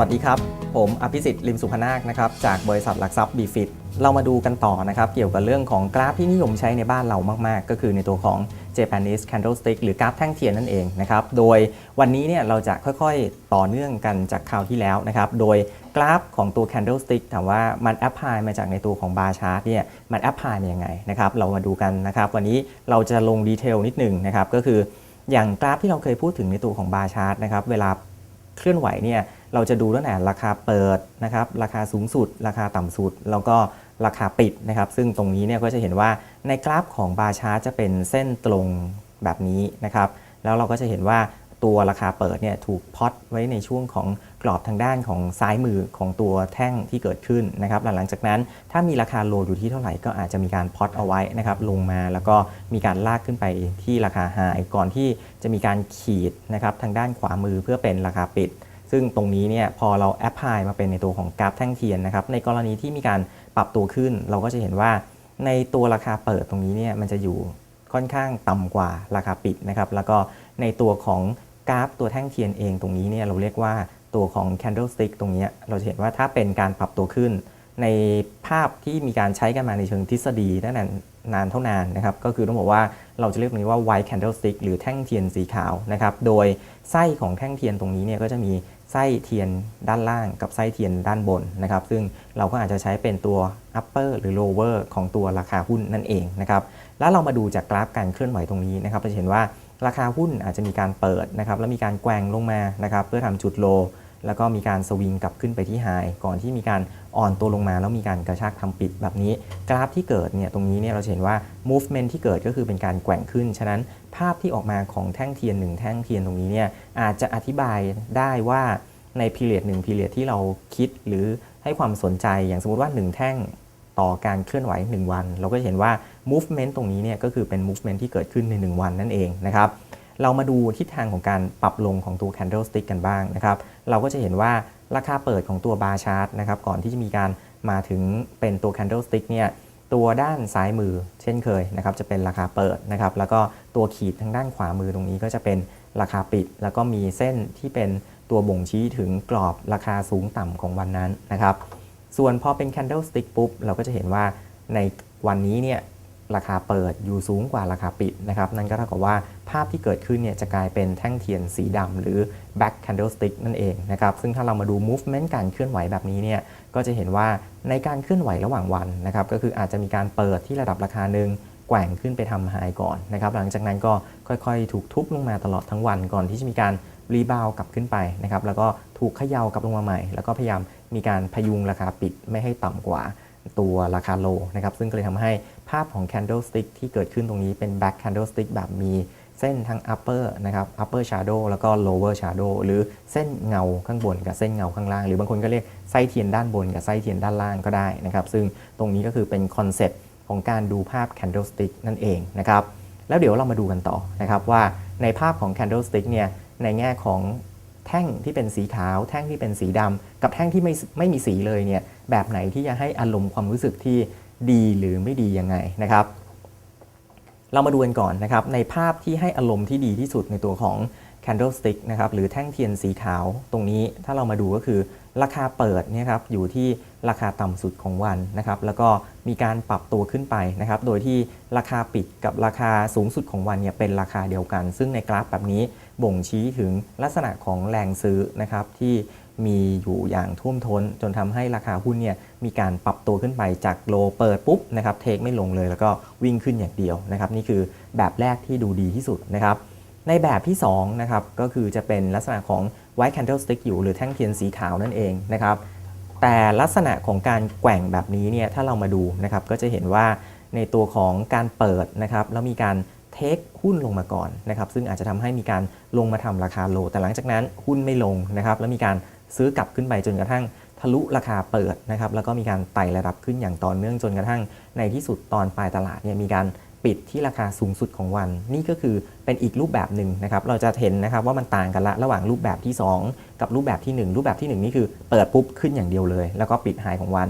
วัสดีครับ ผมอภิสิทธิ์ลิมสุพนาคนะครับจากบริษัทหลักทรัพย์บีฟิตเรามาดูกันต่อนะครับเกี่ยวกับเรื่องของกราฟที่นิยมใช้ในบ้านเรามาก ๆ ก็คือในตัวของ Japanese Candlestick หรือกราฟแท่งเทียนนั่นเองนะครับโดยวันนี้เนี่ยเราจะค่อยๆต่อเนื่องกันจากคราวที่แล้วนะครับโดยกราฟของตัว Candlestick ถามว่ามันแอพพลายมาจากในตัวของบาร์ชาร์ตเนี่ยมันแอพพลายมายังไงนะครับเรามาดูกันนะครับวันนี้เราจะลงดีเทลนิดหนึ่งนะครับก็คืออย่างกราฟที่เราเคยพูดถึงในตัวของบาร์ชาร์ตนะครับเวลาเคลื่อนไหวเนี่ย เราจะดูตั้งแต่ราคาเปิดนะครับราคาสูงสุด ราคาต่ำสุด แล้วก็ราคาปิดนะครับ ซึ่งตรงนี้เนี่ยก็จะเห็นว่าในกราฟของบาร์ชาร์จะเป็นเส้นตรงแบบนี้นะครับ แล้วเราก็จะเห็นว่าตัวราคาเปิดเนี่ยถูกพอตไว้ในช่วงของกรอบทางด้านของซ้ายมือของตัวแท่งที่เกิดขึ้นนะครับหลังจากนั้นถ้ามีราคาโลอยู่ที่เท่าไหร่ก็อาจจะมีการพอตเอาไว้นะครับลงมาแล้วก็มีการลากขึ้นไปที่ราคาไฮก่อนที่จะมีการขีดนะครับทางด้านขวามือเพื่อเป็นราคาปิด ซึ่งตรงนี้เนี่ยพอเราแอพพลายมาเป็นในตัวของกราฟแท่งเทียนนะครับในกรณีที่มีการปรับตัวขึ้น เราก็จะเห็นว่าในตัวราคาเปิดตรงนี้เนี่ยมันจะอยู่ค่อนข้างต่ำกว่าราคาปิดนะครับแล้วก็ในตัวของกราฟตัวแท่งเทียนเองตรงนี้เนี่ยเราเรียกว่าตัวของ candlestick ตรงนี้เราจะเห็นว่าถ้าเป็นการปรับตัวขึ้น ในภาพที่มีการใช้กันมาในเชิงทฤษฎีตั้งแต่นานเท่านานนะครับก็คือต้องบอกว่าเราจะเรียกตรงนี้ว่า white candlestick หรือแท่งเทียนสีขาวนะครับโดยไส้ของแท่งเทียนตรงนี้เนี่ยก็จะมีไส้เทียนด้านล่างกับไส้เทียนด้านบนนะครับซึ่งเราก็อาจจะใช้เป็นตัว upper หรือ lower ของตัวราคาหุ้นนั่นเองนะครับแล้วเรามาดูจากกราฟการเคลื่อนไหวตรงนี้นะครับเราจะเห็นว่าราคาหุ้นอาจจะมีการเปิดนะครับแล้วมีการแกว่งลงมานะครับเพื่อทำจุดโล แล้วก็มีการสวิงกลับขึ้นไปที่ไฮก่อนที่มีการอ่อนตัวลงมา แล้วมีการกระชากทำปิดแบบนี้ กราฟที่เกิดเนี่ยตรงนี้เนี่ยเราเห็นว่า movement ที่เกิดก็คือเป็นการแกว่งขึ้น ฉะนั้นภาพที่ออกมาของแท่งเทียนหนึ่งแท่งเทียนตรงนี้เนี่ยอาจจะอธิบายได้ว่าใน period หนึ่ง period ที่เราคิดหรือให้ความสนใจอย่างสมมติว่า 1 แท่งต่อการเคลื่อนไหว 1 วัน เราก็เห็นว่า movement ตรงนี้เนี่ยก็คือเป็น movement ที่เกิดขึ้นใน 1 วันนั่นเองนะครับ เรามาดูทิศทางของการปรับลงของตัว candlestick กันบ้างนะครับ เราก็จะเห็นว่าราคาเปิดของตัว bar chart นะครับก่อนที่จะมีการมาถึงเป็นตัว candlestick เนี่ยตัวด้านซ้ายมือเช่นเคยนะครับจะเป็นราคาเปิดนะครับแล้วก็ตัวขีดทางด้านขวามือตรงนี้ก็จะเป็นราคาปิด แล้วก็มีเส้นที่เป็นตัวบ่งชี้ถึงกรอบราคาสูงต่ำของวันนั้นนะครับ ส่วนพอเป็น candlestick ปุ๊บเราก็จะเห็นว่าในวันนี้เนี่ย ราคาเปิดอยู่สูงกว่าราคาปิดนะครับนั่นก็เท่ากับว่าภาพที่เกิดขึ้นเนี่ยจะกลายเป็นแท่งเทียนสีดำหรือ back candlestick นั่นเองนะครับซึ่งถ้าเรามาดู movement การเคลื่อนไหวแบบนี้เนี่ยก็จะเห็นว่าในการเคลื่อนไหวระหว่างวันนะครับก็คืออาจจะมีการเปิดที่ระดับราคาหนึ่งแกว่งขึ้นไปทำไฮก่อนนะครับหลังจากนั้นก็ค่อยๆ ถูกทุบลงมาตลอดทั้งวันก่อนที่จะมีการรีบาวกลับขึ้นไปนะครับแล้วก็ถูกเขย่ากลับลงมาใหม่ แล้วก็พยายามมีการพยุงราคาปิดไม่ให้ต่ำกว่า ตัวราคาโลนะครับซึ่งก็เลยทำให้ภาพของ candlestick ที่เกิดขึ้นตรงนี้เป็น back candlestick แบบมีเส้นทั้ง upper นะครับ upper shadow แล้วก็ lower shadow หรือเส้นเงาข้างบนกับเส้นเงาข้างล่าง หรือบางคนก็เรียกไส้เทียนด้านบนกับไส้เทียนด้านล่างก็ได้นะครับซึ่งตรงนี้ก็คือเป็นคอนเซ็ปต์ของการดูภาพ candlestick นั่นเองนะครับแล้วเดี๋ยวเรามาดูกันต่อนะครับว่าในภาพของ candlestick เนี่ยในแง่ของ แท่งที่เป็นสีขาว แท่งที่เป็นสีดำกับแท่งที่ไม่ไม่มีสีเลยเนี่ยแบบไหนที่จะให้อารมณ์ความรู้สึกที่ดีหรือไม่ดียังไงนะครับ เรามาดูกันก่อนนะครับในภาพที่ให้อารมณ์ที่ดีที่สุดในตัวของ candlestick นะครับหรือแท่งเทียนสีขาวตรงนี้ถ้าเรามาดูก็คือราคาเปิดเนี่ยครับอยู่ที่ราคาต่ำสุดของวันนะครับแล้วก็มีการปรับตัวขึ้นไปนะครับโดยที่ราคาปิดกับราคาสูงสุดของวันเนี่ยเป็นราคาเดียวกัน ซึ่งในกราฟแบบนี้ บ่งชี้ถึงลักษณะของแรงซื้อนะครับที่มีอยู่อย่างท่วมท้น จนทำให้ราคาหุ้นเนี่ยมีการปรับตัวขึ้นไปจากโลเปิดปุ๊บนะครับเทคไม่ลงเลยแล้วก็วิ่งขึ้นอย่างเดียวนะครับนี่คือแบบแรกที่ดูดีที่สุดนะครับในแบบที่2นะครับก็คือจะเป็นลักษณะของ white candlestick อยู่หรือแท่งเทียนสีขาวนั่นเองนะครับแต่ลักษณะของการแกว่งแบบนี้เนี่ยถ้าเรามาดูนะครับก็จะเห็นว่าในตัวของการเปิดนะครับแล้วมีการ เทคหุ้นลงมาก่อนนะครับซึ่งอาจจะทำให้มีการลงมาทำราคาโล แต่หลังจากนั้นหุ้นไม่ลงนะครับแล้วมีการซื้อกลับขึ้นไปจนกระทั่งทะลุราคาเปิดนะครับแล้วก็มีการไต่ระดับขึ้นอย่างต่อเนื่องจนกระทั่งในที่สุดตอนปลายตลาดเนี่ยมีการปิดที่ราคาสูงสุดของวัน นี่ก็คือเป็นอีกรูปแบบหนึ่งนะครับเราจะเห็นนะครับว่ามันต่างกันละระหว่างรูปแบบที่ 2 กับรูปแบบที่ 1 รูปแบบที่ 1 นี่คือเปิดปุ๊บขึ้นอย่างเดียวเลย แล้วก็ปิดไฮของวัน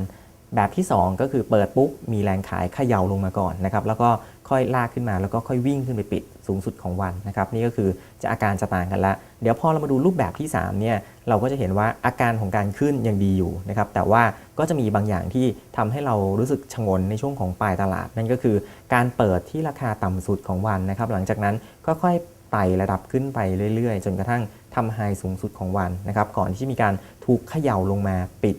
แบบที่ 2 ก็คือเปิดปุ๊บมีแรงขายเขย่าลงมาก่อนนะครับแล้วก็ ค่อยลากขึ้นมาแล้วก็ค่อยวิ่งขึ้นไปปิดสูงสุดของวันนะครับนี่ก็คือจะอาการจะต่างกันละ เดี๋ยวพอเรามาดูรูปแบบที่3เนี่ยเราก็จะเห็นว่าอาการของการขึ้นยังดีอยู่นะครับแต่ว่าก็จะมีบางอย่างที่ทำให้เรารู้สึกชงนในช่วงของปลายตลาด นั่นก็คือการเปิดที่ราคาต่ำสุดของวันนะครับหลังจากนั้นค่อยๆไต่ระดับขึ้นไปเรื่อยๆ จนกระทั่งทำไฮสูงสุดของวันนะครับก่อนที่มีการถูกเขย่าลงมาปิด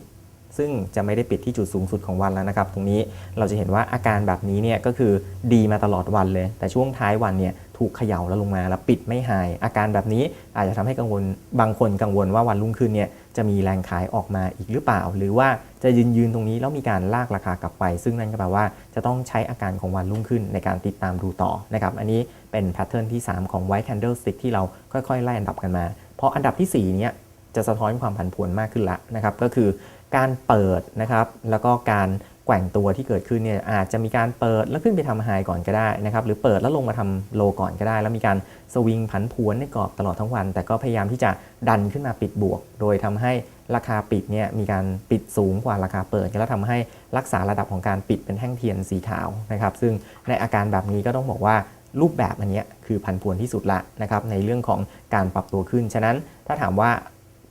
ซึ่งจะไม่ได้ปิดที่จุดสูงสุดของวันแล้วนะครับ ตรงนี้เราจะเห็นว่าอาการแบบนี้เนี่ยก็คือดีมาตลอดวันเลย แต่ช่วงท้ายวันเนี่ยถูกเขย่าแล้วลงมาแล้วปิดไม่หาย อาการแบบนี้อาจจะทำให้กังวลบางคนกังวลว่าวันรุ่งขึ้นเนี่ยจะมีแรงขายออกมาอีกหรือเปล่า หรือว่าจะยืนยืนตรงนี้แล้วมีการลากราคากลับไป ซึ่งนั่นก็แปลว่าจะต้องใช้อาการของวันรุ่งขึ้นในการติดตามดูต่อนะครับอันนี้เป็นแพทเทิร์นที่ 3 ของ White Candlestick ที่เราค่อยๆไล่อันดับกันมาเพราะอันดับที่4เนี่ย จะสะท้อนความผันผวนมากขึ้นละนะครับ ก็คือการเปิดนะครับ แล้วก็การแกว่งตัวที่เกิดขึ้นเนี่ยอาจจะมีการเปิดแล้วขึ้นไปทำไฮก่อนก็ได้นะครับ หรือเปิดแล้วลงมาทำโลก่อนก็ได้ แล้วมีการสวิงผันผวนในกรอบตลอดทั้งวัน แต่ก็พยายามที่จะดันขึ้นมาปิดบวก โดยทำให้ราคาปิดเนี่ยมีการปิดสูงกว่าราคาเปิดแล้วทำให้รักษาระดับของการปิดเป็นแท่งเทียนสีขาวนะครับ ซึ่งในอาการแบบนี้ก็ต้องบอกว่ารูปแบบอันนี้คือผันผวนที่สุดละนะครับในเรื่องของการปรับตัวขึ้น ฉะนั้นถ้าถามว่า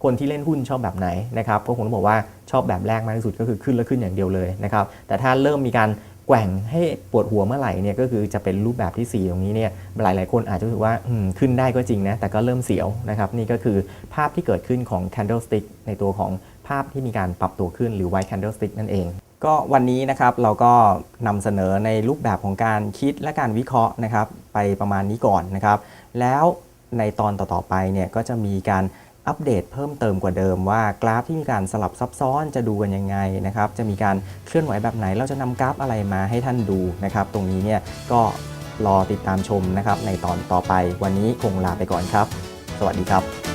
คนที่เล่นหุ้นชอบแบบไหนนะครับก็คงต้องบอกว่าชอบแบบแรกมากที่สุดก็คือขึ้นแล้วขึ้นอย่างเดียวเลยนะครับแต่ถ้าเริ่มมีการแกว่งให้ปวดหัวเมื่อไหร่เนี่ยก็คือจะเป็นรูปแบบที่ 4 ตรงนี้เนี่ยหลายๆคนอาจจะรู้สึกว่าขึ้นได้ก็จริงนะแต่ก็เริ่มเสียวนะครับนี่ก็คือภาพที่เกิดขึ้นของ candlestick ในตัวของภาพที่มีการปรับตัวขึ้นหรือ white candlestick นั่นเอง ก็วันนี้นะครับเราก็นำเสนอในรูปแบบของการคิดและการวิเคราะห์นะครับไปประมาณนี้ก่อนนะครับแล้วในตอนต่อๆไปเนี่ยก็จะมีการ อัปเดตเพิ่มเติมกว่าเดิมว่ากราฟที่มีการสลับซับซ้อนจะดูกันยังไงนะครับจะมีการเคลื่อนไหวแบบไหน เราจะนำกราฟอะไรมาให้ท่านดูนะครับตรงนี้เนี่ยก็รอติดตามชมนะครับในตอนต่อไปวันนี้คงลาไปก่อนครับ สวัสดีครับ